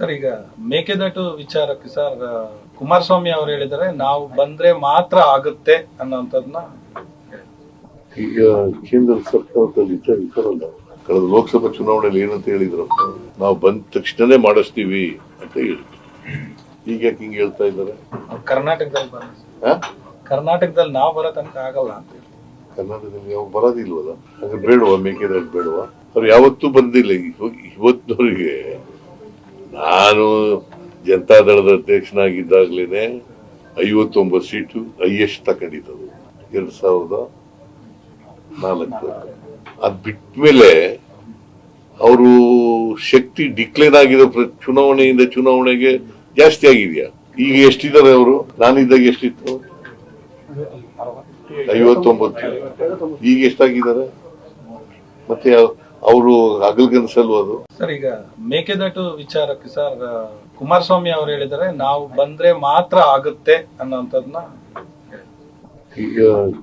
Sir ಈಗ ಮೇಕೆದಾಟು ವಿಚಾರಕ್ಕೆ sir Kumaraswamy ಅವರು ಹೇಳಿದರೆ ನಾವು ಬಂದ್ರೆ ಮಾತ್ರ ಆಗುತ್ತೆ ಅನ್ನೋಂಥದ್ನ ಈಗ ಕೇಂದ್ರ ಸರ್ಕಾರದಲ್ಲಿ ಇದ್ದಾರಲ್ಲ ಕಳೆದ ಲೋಕಸಭಾ ಚುನಾವಣೆಯಲ್ಲಿ ಏನಂತ ಹೇಳಿದ್ರು ನಾವು ಬಂದ ತಕ್ಷಣನೇ ಮಾಡಿಸ್ತೀವಿ ಅಂತ ಹೇಳಿದ್ರು. ಈಗ ಯಾಕೆ ಹಿಂಗೆ ಹೇಳ್ತಾ ಇದ್ದಾರೆ? ಕರ್ನಾಟಕದಲ್ಲಿ ಬರ? ಕರ್ನಾಟಕದಲ್ಲಿ ನಾವು ಬರೋ ತನಕ ಆಗಲ್ಲ ಅಂತ ಹೇಳಿ. ಕರ್ನಾಟಕದಲ್ಲಿ ಯಾವ ಬರೋದಿಲ್ವಲ್ಲ? ಹಾಗೆ ಬೇಡವಾ ಮೇಕೆದಾಟು ಬೇಡವಾ? ಅವ್ರು ಯಾವತ್ತೂ ಬಂದಿಲ್ಲ ಇವತ್ತಿನವರೆಗೆ ನಾನು ಜನತಾದಳದ ಅಧ್ಯಕ್ಷನಾಗಿದ್ದಾಗಲೇ ಐವತ್ತೊಂಬತ್ತು ಸೀಟು ಹೈಯೆಸ್ಟ್ ತಗೊಂಡಿದ್ದದು. ಎರಡು ಸಾವಿರದ ನಾಲ್ಕು. ಅದ್ ಬಿಟ್ಮೇಲೆ ಅವರು ಶಕ್ತಿ ಡಿಕ್ಲೇರ್ ಆಗಿರೋ ಚುನಾವಣೆಯಿಂದ ಚುನಾವಣೆಗೆ ಜಾಸ್ತಿ ಆಗಿದೆಯಾ? ಈಗ ಎಷ್ಟಿದ್ದಾರೆ ಅವರು? ನಾನಿದ್ದಾಗ ಎಷ್ಟಿತ್ತು? ಐವತ್ತೊಂಬತ್ತು. ಈಗ ಎಷ್ಟಾಗಿದ್ದಾರೆ? ಮತ್ತೆ ಅವರು ಹಗಲ್ಗನ್ಸಲ್ವ ಅದು. ಸರ್ ಈಗ ಮೇಕೆದಾಟು ವಿಚಾರಕ್ಕೆ ಸರ್ ಕುಮಾರಸ್ವಾಮಿ ಅವರು ಹೇಳಿದರೆ ನಾವು ಬಂದ್ರೆ ಮಾತ್ರ ಆಗುತ್ತೆ ಅನ್ನೋಂಥದ್ನ ಈಗ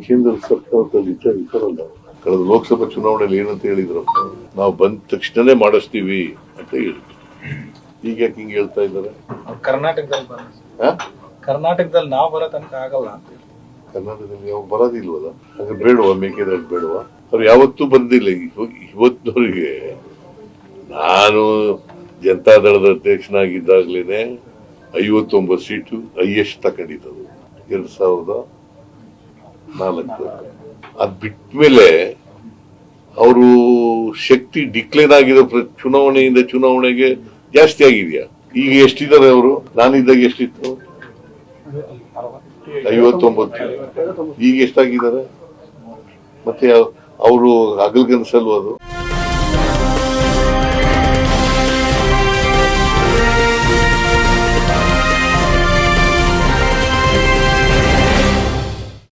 ಕೇಂದ್ರ ಸರ್ಕಾರದಲ್ಲಿ ಇದ್ದ ಇದ್ದಾರಲ್ಲ ಕಳೆದ ಲೋಕಸಭಾ ಚುನಾವಣೆಯಲ್ಲಿ ಏನಂತ ಹೇಳಿದ್ರು ನಾವು ಬಂದ ತಕ್ಷಣನೇ ಮಾಡಿಸ್ತೀವಿ ಅಂತ ಹೇಳಿದ್ರು ಈಗ ಯಾಕೆ ಹಿಂಗೆ ಹೇಳ್ತಾ ಇದ್ದಾರೆ? ಕರ್ನಾಟಕದಲ್ಲಿ ಬರ? ಕರ್ನಾಟಕದಲ್ಲಿ ನಾವು ಬರೋ ತನಕ ಆಗಲ್ಲ ಅಂತ ಹೇಳಿ. ಕರ್ನಾಟಕದಲ್ಲಿ ಯಾವ ಬರೋದಿಲ್ವಲ್ಲ? ಹಾಗೆ ಬೇಡವಾ ಮೇಕೆದಾಟು ಬೇಡವಾ? ಅವ್ರು ಯಾವತ್ತೂ ಬಂದಿಲ್ಲ. ಇವ- ಇವತ್ತಿನವರೆಗೆ ನಾನು ಜನತಾದಳದ ಅಧ್ಯಕ್ಷನಾಗಿದ್ದಾಗ್ಲೇನೆ ಐವತ್ತೊಂಬತ್ತು ಸೀಟು ಹೈಯೆಸ್ಟ್ ತಗೊಂಡಿದ್ದದು. ಎರಡ್ ಸಾವಿರದ ನಾಲ್ಕು. ಅದ್ ಬಿಟ್ಮೇಲೆ ಅವರು ಶಕ್ತಿ ಡಿಕ್ಲೇರ್ ಆಗಿರೋ ಚುನಾವಣೆಯಿಂದ ಚುನಾವಣೆಗೆ ಜಾಸ್ತಿ ಆಗಿದೆಯಾ? ಈಗ ಎಷ್ಟಿದ್ದಾರೆ ಅವರು? ನಾನಿದ್ದಾಗ ಎಷ್ಟಿತ್ತು? ಐವತ್ತೊಂಬತ್ತು. ಈಗ ಎಷ್ಟಾಗಿದ್ದಾರೆ? ಮತ್ತೆ ಅವರು ಹಗಲ್ಗನ್ಸಲ್ವ ಅದು.